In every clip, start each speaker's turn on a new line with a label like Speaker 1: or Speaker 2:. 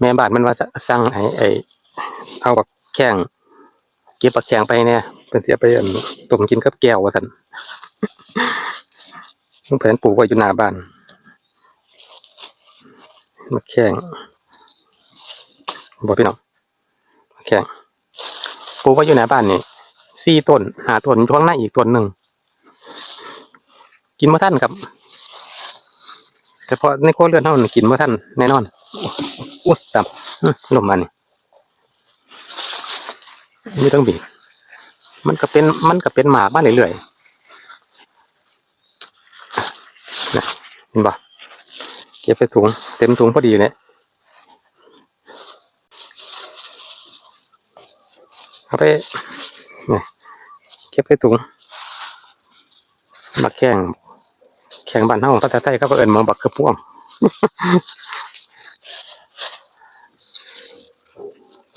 Speaker 1: แม่บ้านมันว่าสั่งให้ไอ้เอาบักแข้งเก็บบักแข้งไปเนี่ยเพิ่นสิเอาไปอั่นต้มกินกับแก้วว่าซั่นลุงแผนปลูกไว้อยู่หน้าบ้านบักแข้งบ่พี่น้องบักแข้งปลูกไว้อยู่หน้าบ้านนี่สี่ต้นหาต้นอยู่ข้างหน้าอีกต้นหนึ่งกินบ่ทันครับ แต่พอในคเรือนเท่านั้นกินบ่ทันแน่นอน อุ๊ยต่ำลมมานี่ไม่ต้องบีบมันก็เป็นมันก็เป็นหมาบ้านเรื่อยๆนะเห็นบ่เก็บใส่ถุงเต็มถุงพอดีเลยเอาไปเนี่ยเก็บใส่ถุงบักแข้งแข่งบ้านเฮาภาษาไทยเขาก็เอิ้นมาบักกระพ่วง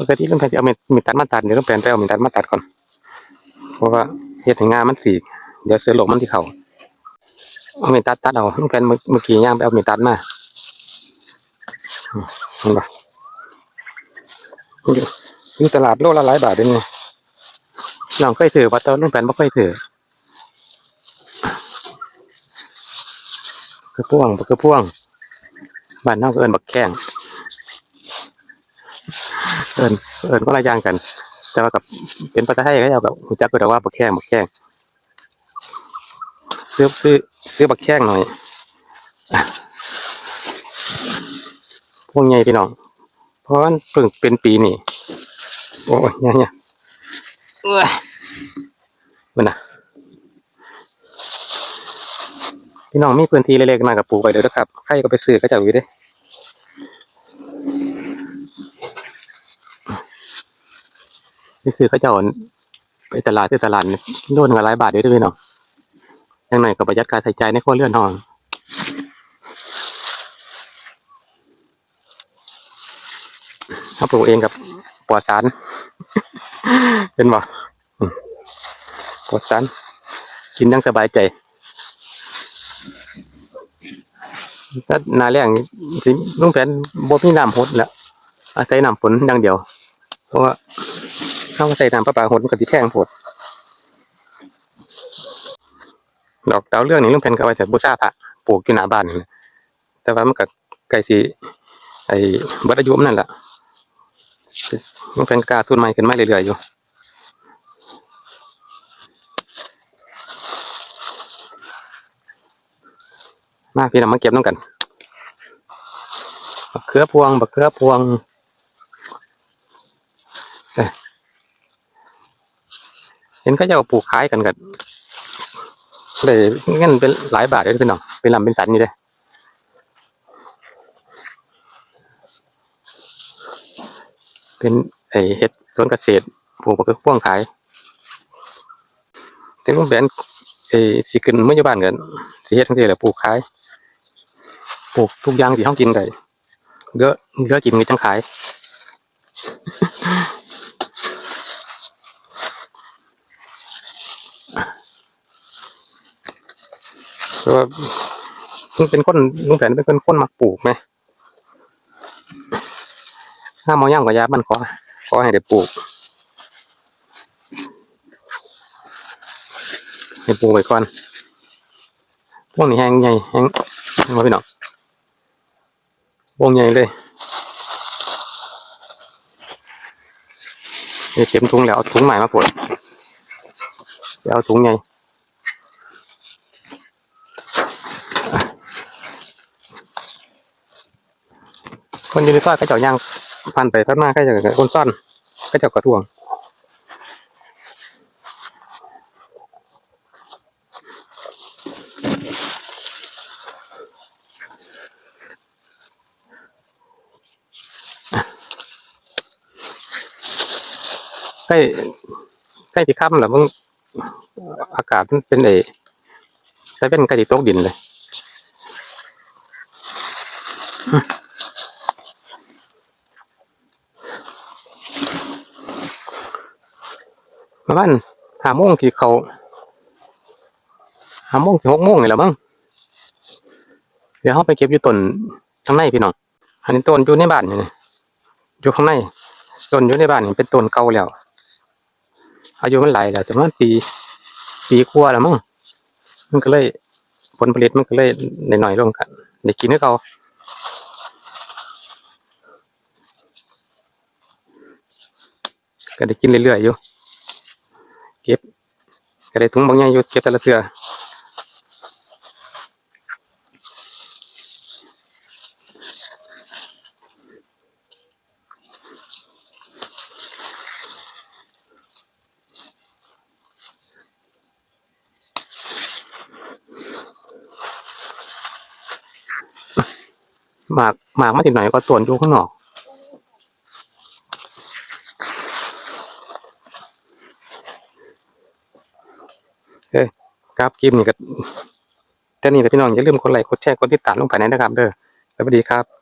Speaker 1: ปกติลุงแผนจะเอาเม็ดมีดตัดมาตัดเดี๋ยวลุงแผนไปเอามีตัดมาตัดก่อน เพราะว่าเฮ็ดให้งามันสีเดี๋ยวเสือหลงมันที่เขาเอามีตัดตัดเอาลุงแผนเมื่อเมื่อกี้ย่างไปเอามีตัดมาอืมเห็นปะอยู่อยู่ตลาดโลละหลายบาทเด้นี่น้องเคยถือว่าแต่ลุงแผนบ่เคยถือกระพ่วงกระพ่วงบ้านเฮาก็เอินบักแข้ง อินเอินก็หลายอย่างกัน แต่ว่ากับเป็นภาษาไทยก็จะแบบรู้จักก็แต่ว่าบักแข้งบักแข้งซื้อซื้อซื้อบักแข้งหน่อยพวกใหญ่พี่น้องเพราะมันเพิ่งเป็นปีนี่โอ้ยเนี่ยเนี่ยเอ้ยมันนะพี่น้องมีพื้นที่เล็กๆมากับปลูกไปเด้อนะครับใครก็ไปซื้อก็จะอยู่เด้ นี่คือเขาเจ้าไปตลาดที่ตลาดนี่โดนกันหลายบาทด้วยพี่น้องยังไงก็ประหยัดการใช้จ่ายในครัวเรือนห้องเขาปลูกเองกับปลอดสารเป็นบ่ปลอดสารกินอยังสบายใจถ้านาแรงนี่สิลุงแผนบ่มีน้ำหดแล้วอาศัยน้ำฝนอย่างเดียว เพราะว่า เข้าใส่น้ำประปาหดมันกับที่แท่งผดดอกดาวเรื่องนี้ลุงแผ่นก็ไว้แต่บูชาพระปลูกอยู่หน้าบ้านนี่แหละแต่ว่ามันก็ไกลสิไอ้วัดอายุมันนั่นแหละลุงแผ่นก้าทุนใหม่ขึ้นมาเรื่อยๆอยู่มาพี่น้องมาเก็บน้ำกันบักเขือพวงบักเขือพวง เห็นเขาจะปลูกขายกันกันเลยเงินเป็นหลายบาทเลยพี่น้องเป็นลำเป็นสันนี่เลยเป็นไอเห็ดสวนเกษตรปลูกมะเขือพ่วงขายแต่ลุงแบนไอสิขึ้นเมื่อยบ้านกันสิเฮ็ดทั้งทีแหละปลูกขายปลูกทุกอย่างที่ห้องกินได้เหลือเหลือกินมีจังขาย เพราะ ว่าลุงเป็นคนลุงแผนเป็นคนคนมักปลูกไหมถ้ามาย่างกับยาบ้านขอขอให้ได้ปลูกให้ปลูกไว้ก่อนพวกนี้แห้งใหญ่แห้งมาพี่น้องวงใหญ่เลยเดี๋ยวเต็มถุงแล้วเอาถุงใหม่มาปลดเดี๋ยวเอาถุงใหญ่ คนอยู่ในซอยก็เจ้าย่างผ่านไปผ่านมาก็เจะคนซ่อนก็เจ้ากระทวงใกล้ใกล้ที่ค่ำแล้วมึงอากาศมันเป็นเอใช้เป็นใกล้ที่ตกดินเลย ประมาณห้าโมงที่เขาห้าโมงถึงหกโมงนี่แหละมั้งเดี๋ยวเขาไปเก็บอยู่ต้นข้างในพี่น้องอันนี้ต้นอยู่ในบ้านนี่อยู่ข้างในต้นอยู่ในบ้านนี่เป็นต้นเก่าแล้วอายุมันหลายแล้วแต่มันปีปีกว่าแล้วมั้งมันก็เลยผลผลิตมันก็เลยหน่อยๆลงกันได้กินให้เขาก็ได้กินเรื่อยๆอยู่ เก็บก็ได้ถุงบางอย่างอยู่เก็บแต่ละเทื่อหมากหมากมาติดหน่อยก็ส่วนอยู่ข้างนอก ครับคลิปนี้ก็แค่นี้แหละพี่น้องอย่าลืมกดไลค์กดแชร์กดติดตามลงไปในะครับ เด้อสวัสดีครับ